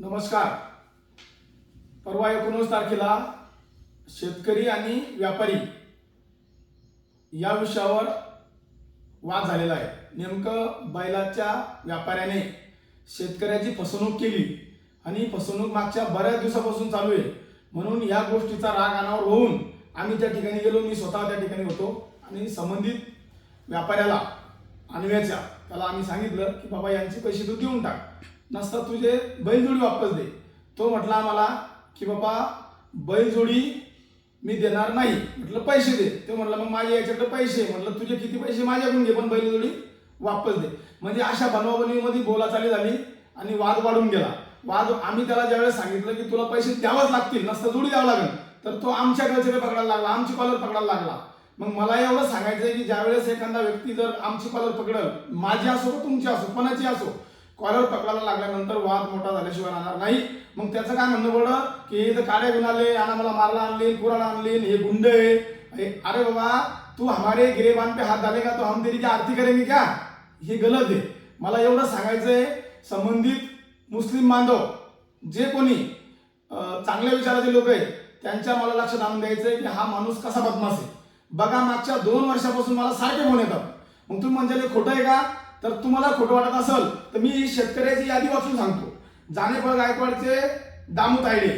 नमस्कार. परवा एकोणीस तारखेला शेतकरी आणि व्यापारी या विषयावर वाद झालेला आहे. नेमकं बैलाच्या व्यापाऱ्याने शेतकऱ्याची फसवणूक केली आणि फसवणूक मागच्या बऱ्याच दिवसापासून चालू आहे. म्हणून या गोष्टीचा राग अनावर होऊन आम्ही त्या ठिकाणी गेलो मी स्वतः त्या ठिकाणी होतो आणि संबंधित व्यापाऱ्याला आणव्याच्या त्याला आम्ही सांगितलं की बाबा यांचे पैसे तू देऊन टाक. नसता तुझे बैलजोडी वापस दे. तो म्हटला आम्हाला की बाबा बैलजोडी मी देणार नाही. म्हटलं पैसे दे. ते म्हटलं मग माझे याच्याकडे पैसे म्हटलं तुझे किती पैसे माझ्याकडून घे पण बैलजोडी वापस दे. म्हणजे अशा बनवाबनवीमध्ये बोलाचाली झाली आणि वाद वाढून गेला. वाद आम्ही त्याला ज्यावेळेस सांगितलं की तुला पैसे द्यावंच लागतील नसतं जोडी द्यावं लागेल तर तो आमच्या गळचेपे पकडायला लागला आमची कॉलर पकडायला लागला. मग मला एवढं सांगायचं आहे की ज्यावेळेस एखादा व्यक्ती जर आमची कॉलर पकडल माझी असो तुमची असो कोणाची असो कॉलर पकडायला लागल्यानंतर वाद मोठा झाल्याशिवाय राहणार नाही. मग त्याचं काय म्हणणं पडलं? की इथं काड्या घेऊन आले मला मारला आणले कुराला आणले हे गुंड आहे. अरे बाबा तू हमारे गिरेबान पे हात डालेगा तो हम तेरी क्या आरती करेंगे क्या? हे गलत आहे. मला एवढं सांगायचं आहे संबंधित मुस्लिम बांधव जे कोणी चांगल्या विचाराचे लोक आहेत त्यांच्या मला लक्षात आणून द्यायचंय की हा माणूस कसा बदमाश आहे. बघा मागच्या दोन वर्षापासून मला सारखे फोन येतात. मग तुम्ही म्हणजे खोटं आहे का? तर तुम्हाला खोटं वाटत असेल तर मी शेतकऱ्याची यादी वाचून सांगतो. जानेफळ गायकवाडचे दामू तायडे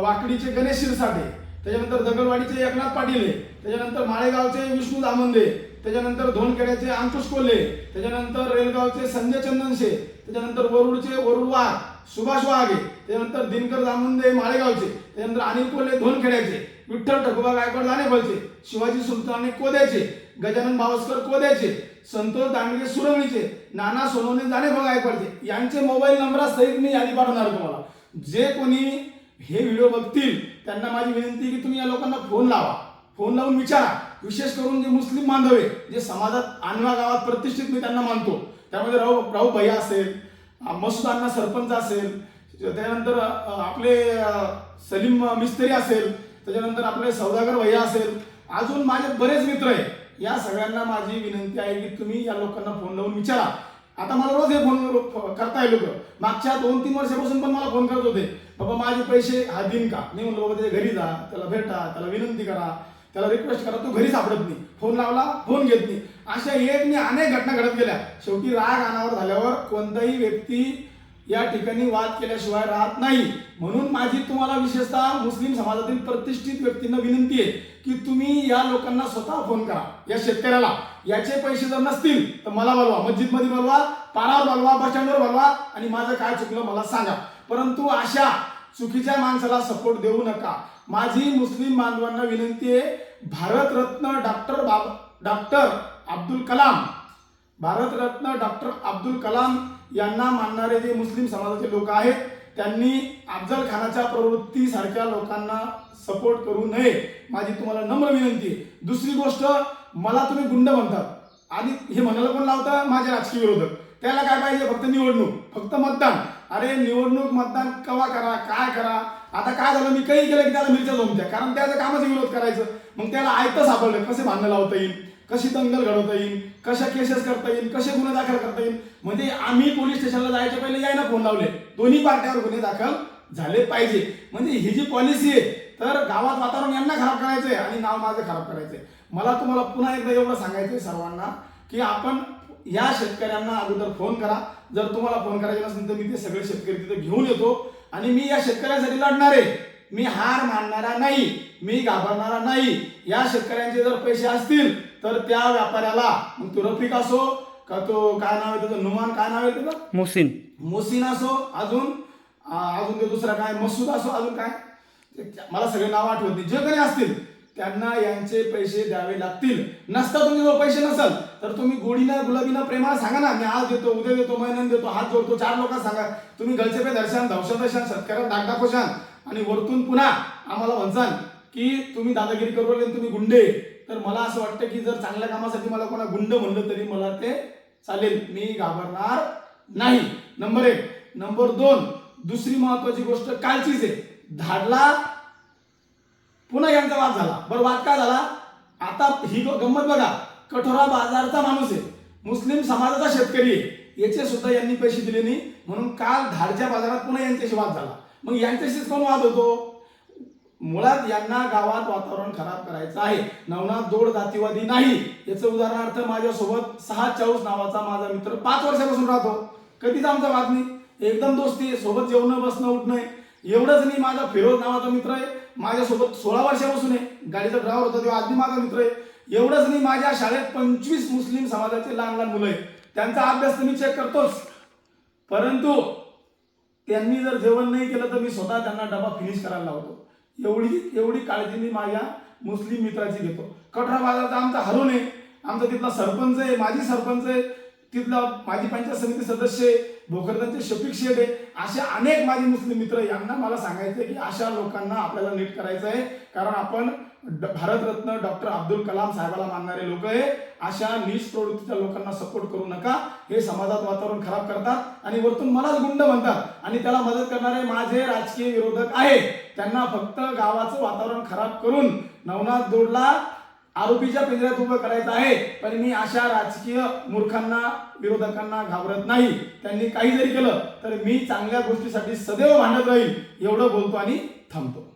वाकडीचे गणेश शिरसाटे त्याच्यानंतर दगडवाडीचे एकनाथ पाटील आहे त्याच्यानंतर माळेगावचे विष्णू दामंदे त्याच्यानंतर धोनखेड्याचे अंकुश कोल्हे त्याच्यानंतर रेलगावचे संजय चंदनशे त्याच्यानंतर वरुडचे वरुड वाघ सुभाष वाघे त्याच्यानंतर दिनकर दामुंदे माळेगावचे त्याच्यानंतर अनिल कोल्हे धोनखेड्याचे विठ्ठल ठकोबा गायकवाड दानेफळचे शिवाजी सुलताने कोद्याचे गजानन भावस्कर कोद्याचे संतोष दांडगे सुरवणीचे नाना सोनवणे जानेफळ गायकवाडचे यांचे मोबाईल नंबरासहित मी यादी पाठवणार तुम्हाला. जे कोणी हे व्हिडिओ बघतील त्यांना माझी विनंती की तुम्ही या लोकांना फोन लावा. फोन लावून विचारा. विशेष करून जे मुस्लिम बांधव आहे जे समाजात आणवा गावात प्रतिष्ठित मी त्यांना मानतो. त्यामध्ये राहू राहू भैया असेल अं, मसूद अण्णा सरपंच असेल त्यानंतर आपले सलीम मिस्त्री असेल त्याच्यानंतर आपले सौदागर भैया असेल. अजून माझे बरेच मित्र आहे या सगळ्यांना माझी विनंती आहे की तुम्ही या लोकांना फोन लावून विचारा. आता मला रोज हे फोन करताय लोक. मागच्या दोन तीन वर्षापासून पण मला फोन करत होते. बाबा माझे पैसे हा दिन का? मी म्हणलो बाबा त्याच्या घरी जा त्याला भेटा त्याला विनंती करा त्याला रिक्वेस्ट करा तो घरी सापडत नाही. फोन लावला फोन घेत नाही. अशा एक मी अनेक घटना घडत गेल्या. शेवटी राग अनावर झाल्यावर कोणताही व्यक्ती या ठिकाणी वाद केल्याशिवाय राहत नाही. म्हणून माझी तुम्हाला विशेषतः मुस्लिम समाजातील प्रतिष्ठित व्यक्तींना विनंती आहे. की तुम्ही या लोकांना स्वतः फोन करा. या शेतकऱ्याला. याचे पैसे जर नसतील तर मला बोलवा. मस्जिदमध्ये बोलवा पारावर बोलवा बस बोलवा आणि माझं काय चुकलं मला सांगा. परंतु अशा चुकीच्या माणसाला सपोर्ट देऊ नका. माझी मुस्लिम बांधवांना विनंती आहे भारतरत्न डॉक्टर बाब डॉक्टर अब्दुल कलाम भारतरत्न डॉक्टर अब्दुल कलाम यांना मानणारे जे मुस्लिम समाजाचे लोक आहेत त्यांनी अफजल खानाच्या प्रवृत्तीसारख्या लोकांना सपोर्ट करू नये माझी तुम्हाला नम्र विनंती आहे. दुसरी गोष्ट मला तुम्ही गुंड म्हणतात. आणि हे म्हणायला पण लावतं माझे राजकीय विरोधक. त्याला काय पाहिजे? फक्त निवडणूक फक्त मतदान. अरे निवडणूक मतदान कवा करा काय करा? आता काय झालं? मी काही केलं की त्याला मिरच्या जमत्या कारण त्याचं कामाचा विरोध करायचं. मग त्याला आयतं सापडलं. कसे भांडणं लावता येईल? कशी दंगल घडवता येईल कशा केसेस करता येईल कसे गुन्हे दाखल करता येईल? म्हणजे आम्ही पोलीस स्टेशनला जायच्या पहिले यायला फोन लावले. दोन्ही पार्ट्यावर गुन्हे दाखल झाले पाहिजे. म्हणजे ही जी पॉलिसी आहे तर गावात वातावरण यांना खराब करायचंय आणि नाव माझं खराब करायचंय. मला तुम्हाला पुन्हा एकदा एवढं सांगायचंय सर्वांना की आपण या शेतकऱ्यांना अगोदर फोन करा. जर तुम्हाला फोन करायचे नसेल तर मी ते सगळे शेतकरी तिथे घेऊन येतो. आणि मी या शेतकऱ्यांसाठी लढणार. आहे मी हार मानणारा नाही. मी घाबरणारा नाही. या शेतकऱ्यांचे जर पैसे असतील तर त्या व्यापाऱ्याला मग तो रफिक असो का तो काय नाव आहे त्याचं नुमान काय नाव आहे त्याचं? मुहसिन. मोसिन असो अजून अजून ते दुसरा काय मसूद असो अजून काय? मला सगळे नाव आठवत नाही. जे काही असतील त्यांना यांचे पैसे द्यावे लागतील. नसता तुमच्याजवळ पैसे नसल तर तुम्ही गोडीनं गुलाबीनं प्रेमाला सांगा ना. मी आज देतो उद्या देतो महिन्यात देतो हात जोडतो चार लोकांना सांगा. तुम्ही गलचे पे दर्शन धवशदर्शन शेतकऱ्याला दागदा पोशान आणि वरतून पुन्हा आम्हाला म्हणसान की तुम्ही दादागिरी करू तुम्ही गुंडे. तर मला असं वाटतं की जर चांगल्या कामासाठी मला कोणा गुंड म्हणलं तरी मला ते चालेल. मी घाबरणार नाही. नंबर एक. नंबर दोन. दुसरी महत्वाची गोष्ट कालचीच आहे. धाडला पुन्हा यांचा वाद झाला. बरं वाद काय झाला? आता ही गंमत बघा. कठोरा बाजारचा माणूस आहे. मुस्लिम समाजाचा शेतकरी आहे. याचे सुद्धा यांनी पैसे दिले नाही. म्हणून काल धाडच्या बाजारात पुन्हा यांच्याशी वाद झाला. मग यांच्याशीच कोण वाद होतो? मुळात यांना गावात वातावरण खराब करायचं आहे. नवनाथ दोड जातीवादी नाही. याचं उदाहरणार्थ माझ्यासोबत सहा चाऊस नावाचा माझा मित्र पाच वर्षापासून राहतो. कधीच आमचा वाद नाही. एकदम दोस्ती आहे. सोबत जेवणं बसणं उठणं एवढंच नाही माझा फिरोज नावाचा मित्र आहे. माझ्यासोबत सोळा वर्षापासून आहे. गाडीचा ड्रायव्हर होता तेव्हा आधी माझा मित्र आहे. एवढंच नाही माझ्या शाळेत पंचवीस मुस्लिम समाजाचे लहान लहान मुलं आहे त्यांचा अभ्यास तर मी चेक करतोच. परंतु त्यांनी जर जेवण नाही केलं तर मी स्वतः त्यांना डबा फिनिश करायला लावतो. एवढी एवढी काळजी मी माझ्या मुस्लिम मित्राची घेतो. कठरा बाजारचा आमचा हरून आहे. आमचा तिथला सरपंच आहे माजी सरपंच आहे तिथला माजी पंचायत समिती सदस्य आहे भोकरदांचे शफिक शेख आहे. असे अनेक माझे मुस्लिम मित्र यांना मला सांगायचं आहे की अशा लोकांना आपल्याला नीट करायचं आहे कारण आपण भारतरत्न डॉक्टर अब्दुल कलाम साहेबाला मानणारे लोक आहे अशा नीच प्रवृत्तीच्या लोकांना सपोर्ट करू नका. हे समाजात वातावरण खराब करतात आणि वरतून मलाच गुंड म्हणतात. आणि त्याला मदत करणारे माझे राजकीय विरोधक आहेत. त्यांना फक्त गावाचं वातावरण खराब करून नवनाथ दोडला आरोपीच्या पिंजऱ्यात उभं करायचं आहे. पण मी अशा राजकीय मूर्खांना विरोधकांना घाबरत नाही. त्यांनी काही जरी केलं तर मी चांगल्या गोष्टीसाठी सदैव भांडत राहील. एवढं बोलतो आणि थांबतो.